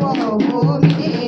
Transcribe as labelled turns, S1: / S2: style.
S1: ভবনে